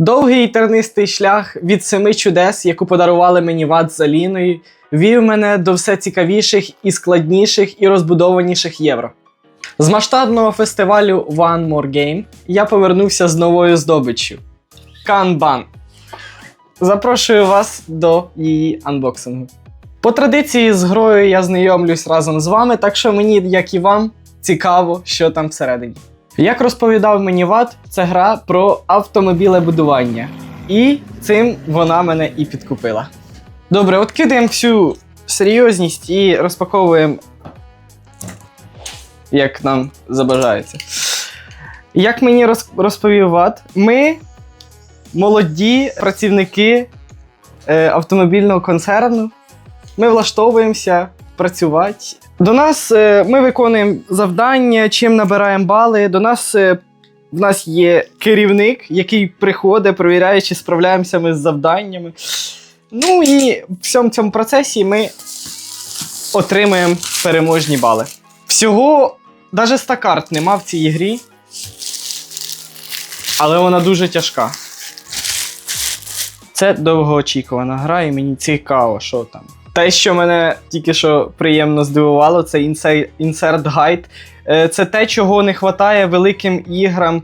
Довгий тернистий шлях від семи чудес, яку подарували мені ват з Аліною, вів мене до все цікавіших і складніших і розбудованіших євро. З масштабного фестивалю One More Game я повернувся з новою здобиччю Kanban. Запрошую вас до її анбоксингу. По традиції з грою я знайомлюсь разом з вами, так що мені, як і вам, цікаво, що там всередині. Як розповідав мені Ват, це гра про автомобілебудування. І цим вона мене і підкупила. Добре, от кидаємо всю серйозність і розпаковуємо, як нам забажається. Як мені розповів Ват, ми молоді працівники е, автомобільного концерну. Ми влаштовуємося працювати. До нас е, ми виконуємо завдання, чим набираємо бали. До нас е, в нас є керівник, який приходить, перевіряє, чи справляємося ми з завданнями. Ну і в всьому цьому процесі ми отримуємо переможні бали. Всього навіть 100 карт нема в цій грі, але вона дуже тяжка. Це довгоочікувана гра, і мені цікаво, що там. Те, що мене тільки що приємно здивувало, це Insert Guide. Е, Це те, чого не вистачає великим іграм,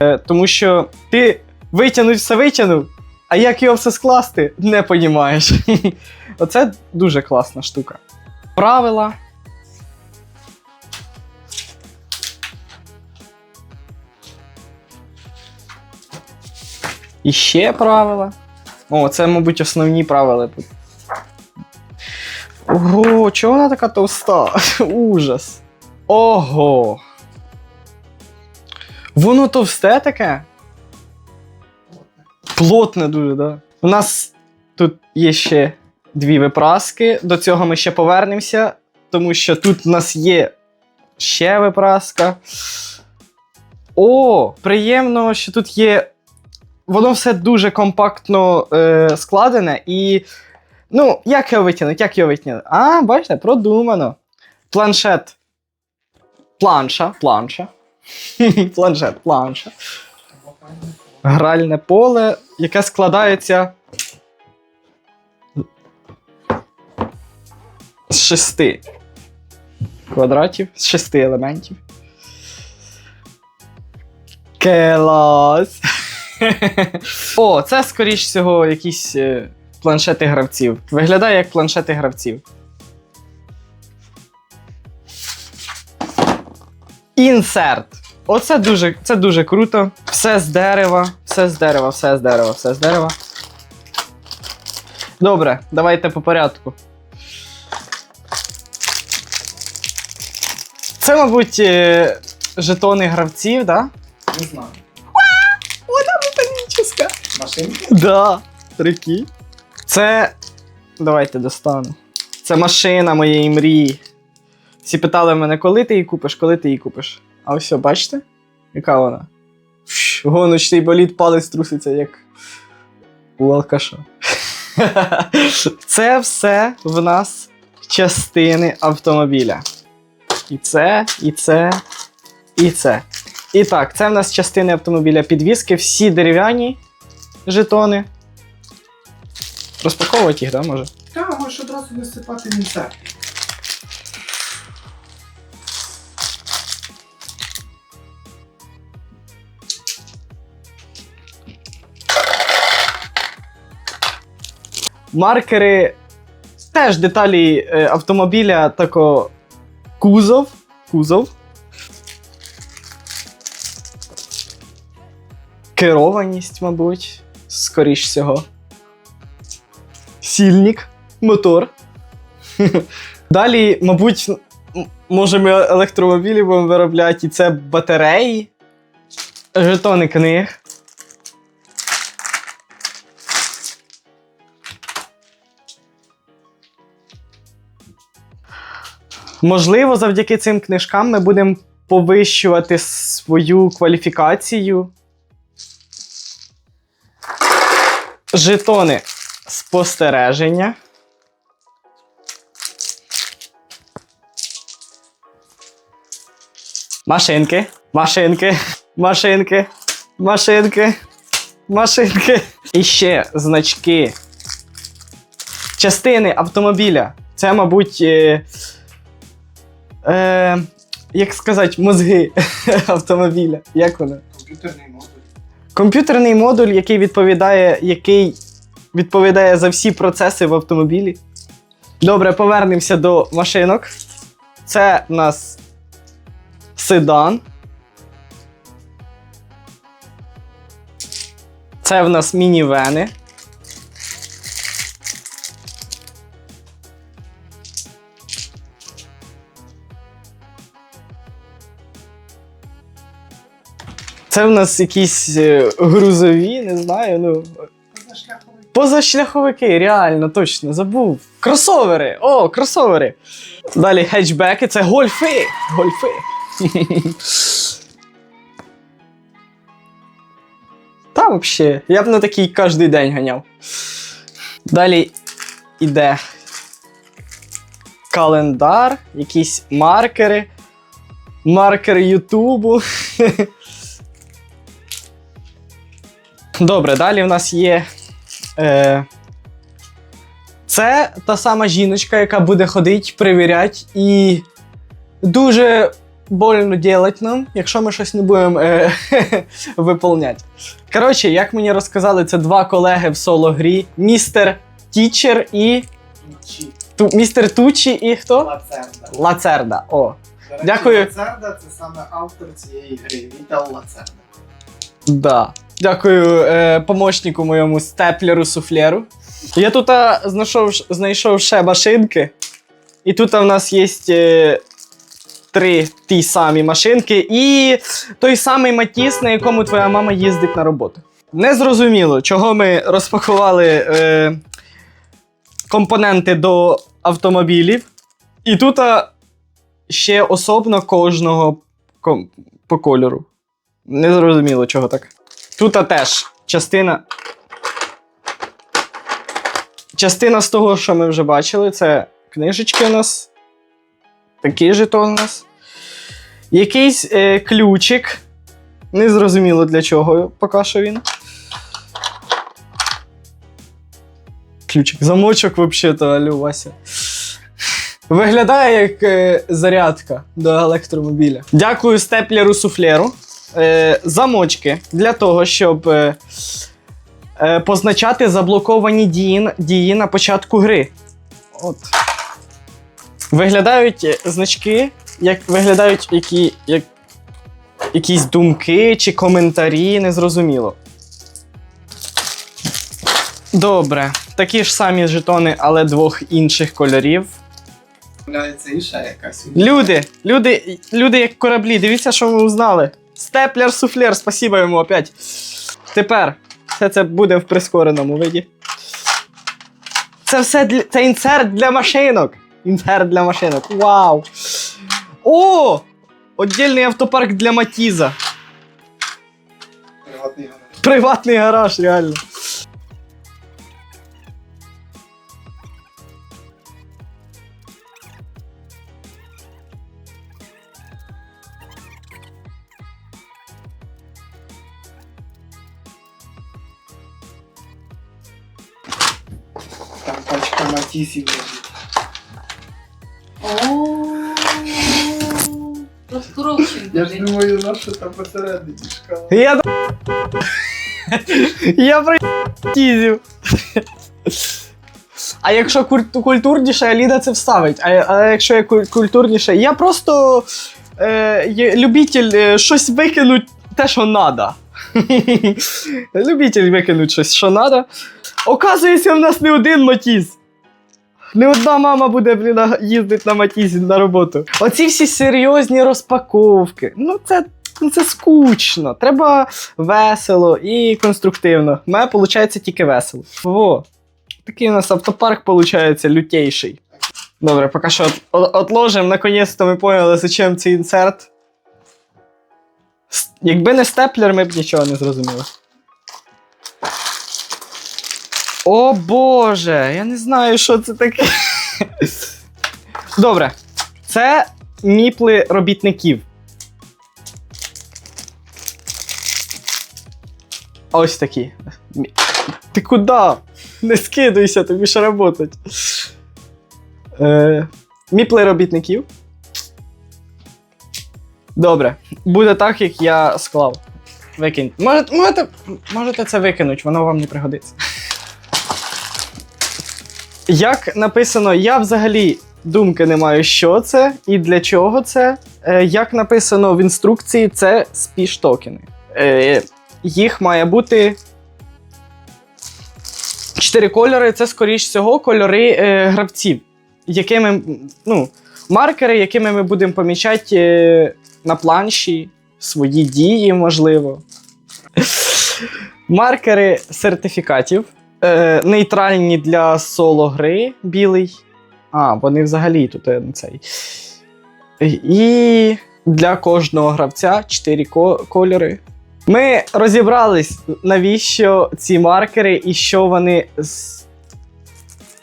Е, тому що ти витягнуть все витягнув, а як його все скласти, не понімаєш. Оце дуже класна штука. Правила. І ще правила. О, це, мабуть, основні правила тут. Ого, чого вона така товста? Ужас. Ого. Воно товсте таке? Плотне дуже, да. У нас тут є ще дві випраски. До цього ми ще повернемося, тому що тут у нас є ще випраска. О, приємно, що тут є. Воно все дуже компактно е, складене і. Ну, як його витягнути? Як його витягнути? А, бачите, продумано. Планшет. Планша, планша. Планшет, планша. Гральне поле, яке складається з шести квадратів, з шести елементів. Клас! О, це, скоріш всього, якісь е, планшети гравців. Виглядає як планшети гравців. Інсерт. Оце дуже, це дуже круто. Все з дерева, все з дерева, все з дерева, все з дерева. Добре, давайте по порядку. Це, мабуть, е, жетони гравців, да? Не знаю. Вона металічна. Машинки? Да, прикинь. Це. Давайте достану. Це машина моєї мрії. Всі питали мене, коли ти її купиш, коли ти її купиш. А ось, бачите? Яка вона? Гоночний боліт палець труситься, як у алкаша. Це все в нас частини автомобіля. І це, і це, і це. І так, це в нас частини автомобіля підвіски, всі дерев'яні жетони. Розпаковувати їх, да, може? Та, можеш одразу висипати інсерт. Маркери теж деталі е, автомобіля, тако кузов. Кузов. Керованість, мабуть, скоріш всього. Сільник, мотор. Далі, мабуть, може ми електромобілі будемо виробляти, і це батареї, жетони книг. Можливо, завдяки цим книжкам ми будемо повищувати свою кваліфікацію. Жетони спостереження. Машинки, машинки, машинки, машинки, машинки. І ще значки. Частини автомобіля. Це, мабуть. Е, е, як сказати, мозги автомобіля. Як воно? Комп'ютерний модуль. Комп'ютерний модуль, який відповідає, який відповідає за всі процеси в автомобілі. Добре, повернемося до машинок. Це у нас седан. Це в нас мінівени. Це в нас якісь е, грузові, не знаю, ну. Позашляховий. Позашляховики, реально, точно, забув. Кросовери! О, кросовери! Далі хетчбеки, це гольфи! Гольфи. Та взагалі, я б на такий кожен день ганяв. Далі іде календар, якісь маркери, маркери Ютубу. Добре, далі в нас є. Е, це та сама жіночка, яка буде ходити, перевіряти і дуже больно делать нам, якщо ми щось не будемо е, виповняти. Коротше, як мені розказали, це два колеги в соло-грі: містер Тічер і. Ту, містер Тучі і хто? Лацерда. Лацерда. О. До речі, Дякую. Лацерда це саме автор цієї гри. Вітал Лацерда. Да. Дякую е, помощнику моєму степлеру суфлеру. Я тут а, знайшов, знайшов ще машинки. І тут в нас є е, три ті самі машинки, і той самий матіс, на якому твоя мама їздить на роботу. Незрозуміло, чого ми розпакували е, компоненти до автомобілів. І тут а, ще особно кожного по кольору. Незрозуміло, чого так. Тут теж частина. Частина з того, що ми вже бачили, це книжечки у нас. Такий жетон у нас. Якийсь е, ключик. Незрозуміло для чого поки що він. Ключик. Замочок, взагалі-то, алю, Вася. Виглядає як е, зарядка до електромобіля. Дякую степлеру суфлеру. Е, замочки для того, щоб е, е, позначати заблоковані дії, дії на початку гри. От. Виглядають е, значки, як виглядають які, як, якісь думки чи коментарі, незрозуміло. Добре. Такі ж самі жетони, але двох інших кольорів. Люди, люди, люди як кораблі, дивіться, що ми узнали. Степлер суфлер, спасибо йому опять. Тепер все це буде в прискореному виді. Це все для. Це інсерт для машинок. Інсерт для машинок. Вау! О! Отдільний автопарк для Матіза. Приватний гараж. Приватний гараж, реально. Пачка матісів лежить. Я ж думаю, на що там посередині шкала. Я до- Я про тізів. А якщо культурніше, Аліна це вставить. А, а якщо я культурніше, я просто е, є любитель е, щось викинуть те, що надо. любитель викинуть щось, що надо. Оказується, в нас не один матіз. Не одна мама буде блін, їздити на матізі на роботу. Оці всі серйозні розпаковки. Ну, це, ну, це скучно. Треба весело і конструктивно. У мене виходить тільки весело. Во. Такий у нас автопарк виходить лютейший. Добре, поки що отложимо. Наконець-то ми поняли, зачем цей інсерт. Якби не степлер, ми б нічого не зрозуміли. О Боже, я не знаю, що це таке. Добре. Це міпли робітників. ось такі. Ти куди? Не скидуйся, тобі ще работать. Е, міпли робітників. Добре. Буде так, як я склав. Викинь. Можете, можете, можете це викинути, воно вам не пригодиться. Як написано, я взагалі думки не маю, що це і для чого це. Е, як написано в інструкції, це спіш-токени. Е, їх має бути. Чотири кольори це, скоріш всього, кольори е, гравців, якими, ну, маркери, якими ми будемо помічати е, на планші свої дії, можливо. Маркери сертифікатів. Е, нейтральні для соло гри білий. А, вони взагалі тут е, цей. І для кожного гравця 4 ко- кольори. Ми розібрались, навіщо ці маркери і що вони.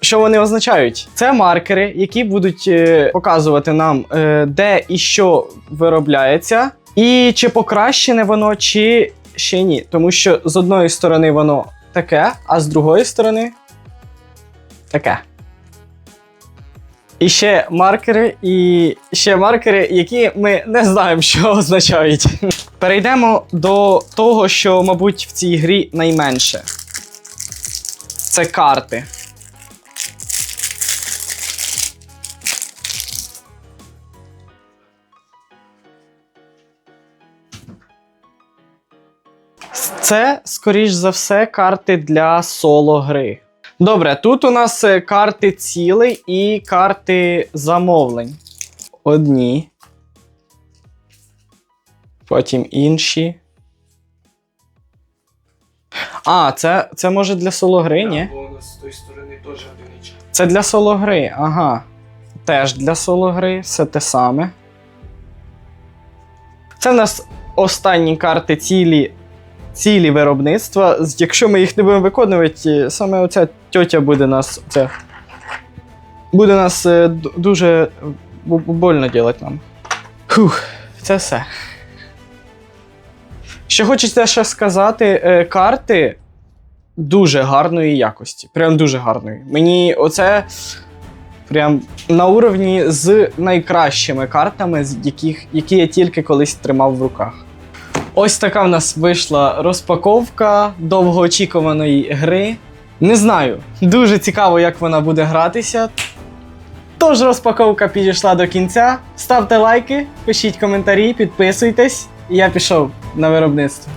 Що вони означають? Це маркери, які будуть е, показувати нам, е, де і що виробляється, і чи покращене воно, чи ще ні. Тому що з одної сторони воно таке, а з другої сторони таке. І ще маркери, і ще маркери, які ми не знаємо, що означають. Перейдемо до того, що, мабуть, в цій грі найменше. Це карти. Це, скоріш за все, карти для соло гри. Добре, тут у нас е, карти цілей і карти замовлень. Одні. Потім інші. А, це, це може для соло гри, ні? Бонус з тої сторони теж одиничка. Це для соло гри, ага. Теж для соло гри, все те саме. Це в нас останні карти цілі, цілі виробництва. Якщо ми їх не будемо виконувати, саме оця тьотя буде нас. Це, буде нас е, дуже б- больно робити нам. Фух, це все. Що хочеться ще сказати, е, карти дуже гарної якості. Прям дуже гарної. Мені оце прям на уровні з найкращими картами, з яких, які я тільки колись тримав в руках. Ось така в нас вийшла розпаковка довгоочікуваної гри. Не знаю, дуже цікаво, як вона буде гратися. Тож розпаковка підійшла до кінця. Ставте лайки, пишіть коментарі, підписуйтесь. І я пішов на виробництво.